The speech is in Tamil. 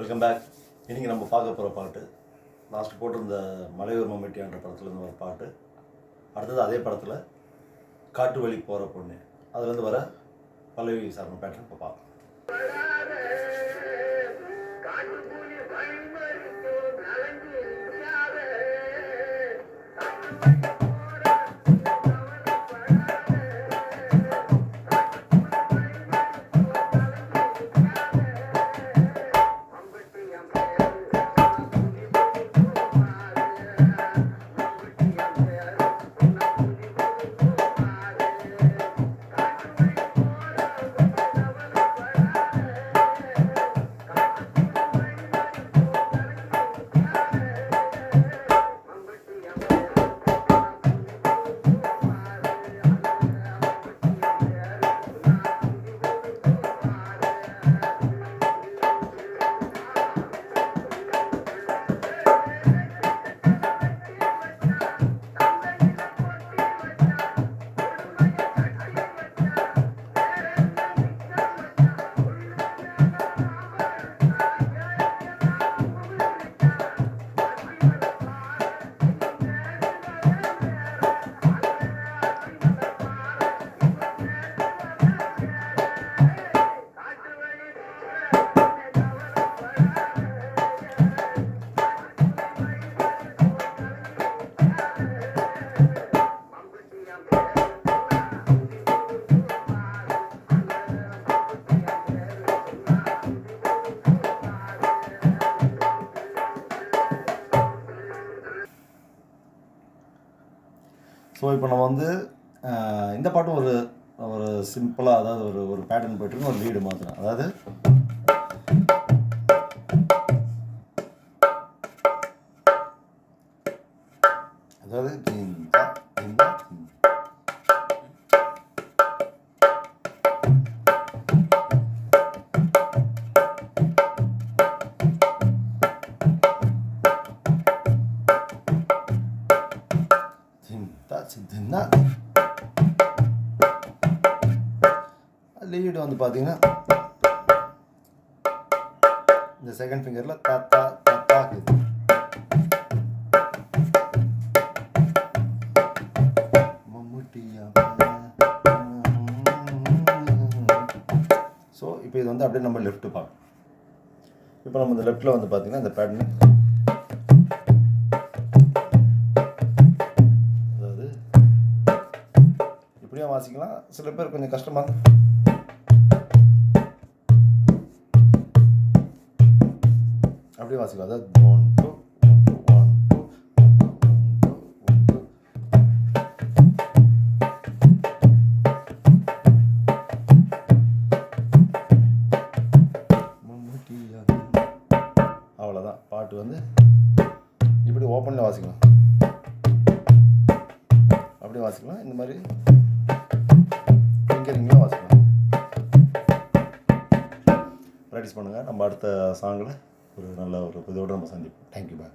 வெல்கம் பேக் இன்றைக்கி நம்ம பார்க்க போகிற பாட்டு லாஸ்ட் போட்டிருந்த மலையூர் மம்மிட்டியான்ற படத்துலேருந்து வர பாட்டு. அடுத்தது அதே படத்தில் காட்டு வழி போகிற பொண்ணு. அதுலேருந்து வர பல்லவி சாரணம் பேட்டர்ன் இப்போ பார்க்கலாம். காட்டு ஸோ இப்போ நம்ம வந்து இந்த பாட்டும் ஒரு ஒரு சிம்பிளாக அதாவது ஒரு ஒரு பேட்டர்ன் போயிட்டுருக்கு. ஒரு லீடு மாத்திரம். அதாவது அதாவது தா, தின் லீடு வந்து பார்த்தீங்கன்னா இந்த செகண்ட் ஃபிங்கரில் தத்தா தா ஸோ இப்போ இது வந்து அப்படியே நம்ம லெஃப்ட்டு பார்க்கணும். இப்போ நம்ம இந்த லெஃப்ட்டில் வந்து பார்த்தீங்கன்னா இந்த பேட்டர்னு இப்படியும் வாசிக்கலாம். சில பேர் கொஞ்சம் கஷ்டமாக அப்படியே வாசிக்கலாம். அதாவது one two one two one two one two one two அவ்வளோதான் பாட்டு வந்து இப்படி ஓப்பனில் வாசிக்கலாம். அப்படியே வாசிக்கலாம். இந்த மாதிரி ஃபிங்கரிங்லாம் வாசிக்கலாம் ப்ராக்டிஸ் பண்ணுங்கள் நம்ம அடுத்த சாங்கில் ஒரு நல்ல ஒரு இதோடு நம்ம சந்திப்போம். Thank you bye